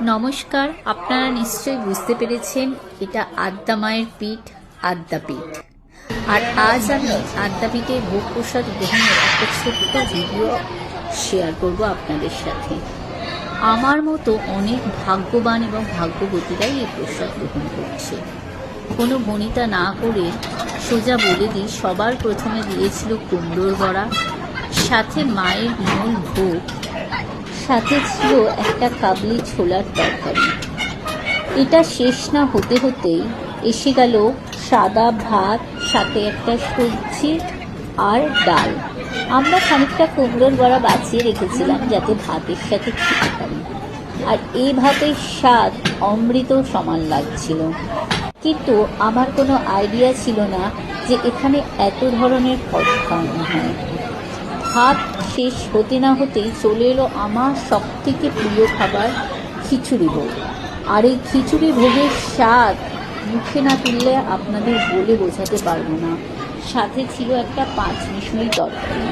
নমস্কার, আপনারা নিশ্চয়ই বুঝতে পেরেছেন, এটা আদ্যা মায়ের পিঠ আদ্যাপীঠ আর আজ আমি আদ্যাপীঠে ভোগ প্রসাদ গ্রহণের একটা ছোট্ট ভিডিও শেয়ার করব আপনাদের সাথে। আমার মতো অনেক ভাগ্যবান এবং ভাগ্যবতীরাই এই প্রসাদ গ্রহণ করছে। কোনো বনিতা না করে সোজা বলে দিই, সবার প্রথমে দিয়েছিল কুমড়োর বড়া, সাথে মায়ের মূল ভোগ সাথে ছিল একটা কাবলি ছোলার তরকারি। এটা শেষ না হতে হতেই এসে গেল সাদা ভাত, সাথে একটা সবজি আর ডাল। আমরা খানিকটা কুমড়োর বড়া বাঁচিয়ে রেখেছিলাম যাতে ভাতের সাথে খেতে পারি। আর এই ভাতের স্বাদ অমৃত সমান লাগছিল। কিন্তু আমার কোনো আইডিয়া ছিল না যে এখানে এত ধরনের পদ খাওয়ানো হয়। ভাত শেষ হতে না হতেই চলে এলো আমার সব থেকে প্রিয় খাবার, খিচুড়ি ভোগ। আর এই খিচুড়ি ভোগের স্বাদ মুখে না তুললে আপনাদের বলে বোঝাতে পারব না। সাথে ছিল একটা পাঁচ মিশমি তরকারি।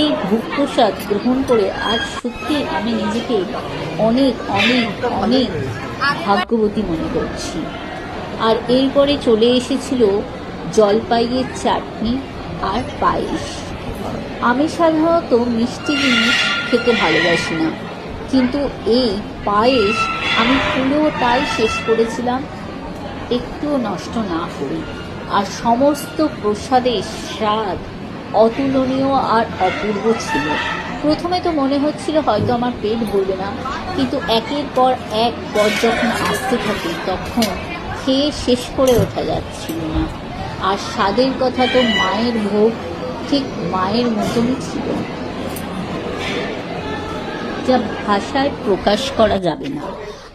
এই ভোগ প্রসাদ গ্রহণ করে আজ সত্যি আমি নিজেকে অনেক অনেক অনেক ভাগ্যবতী মনে করছি। আর এরপরে চলে এসেছিল জলপাইয়ের চাটনি আর পায়েস। আমি সাধারণত মিষ্টি জিনিস খেতে ভালোবাসি না। কিন্তু এই পায়েস আমি পুরোটাই শেষ করেছিলাম, একটুও নষ্ট না করে। আর সমস্ত প্রসাদের স্বাদ অতুলনীয় আর অপূর্ব ছিল। প্রথমে তো মনে হচ্ছিল হয়তো আমার পেট ভরবে না, কিন্তু একের পর এক পর যখন আসতে থাকে, তখন খেয়ে শেষ করে ওঠা যাচ্ছিল না। আর স্বাদের কথা তো মায়ের ভোগ, ঠিক মায়ের মতনই ছিল। যা ভাষায় প্রকাশ করা যাবে না।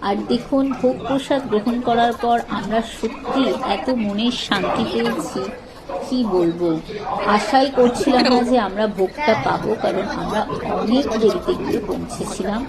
আর দেখুন, ভোগ প্রসাদ গ্রহণ করার পর আমরা সত্যি এত মনের শান্তি পেয়েছি, কি বলব? আশাই করছিলাম না যে আমরা ভোগটা পাবো, কারণ আমরা অনেক দেরিতে গিয়ে পৌঁছেছিলাম।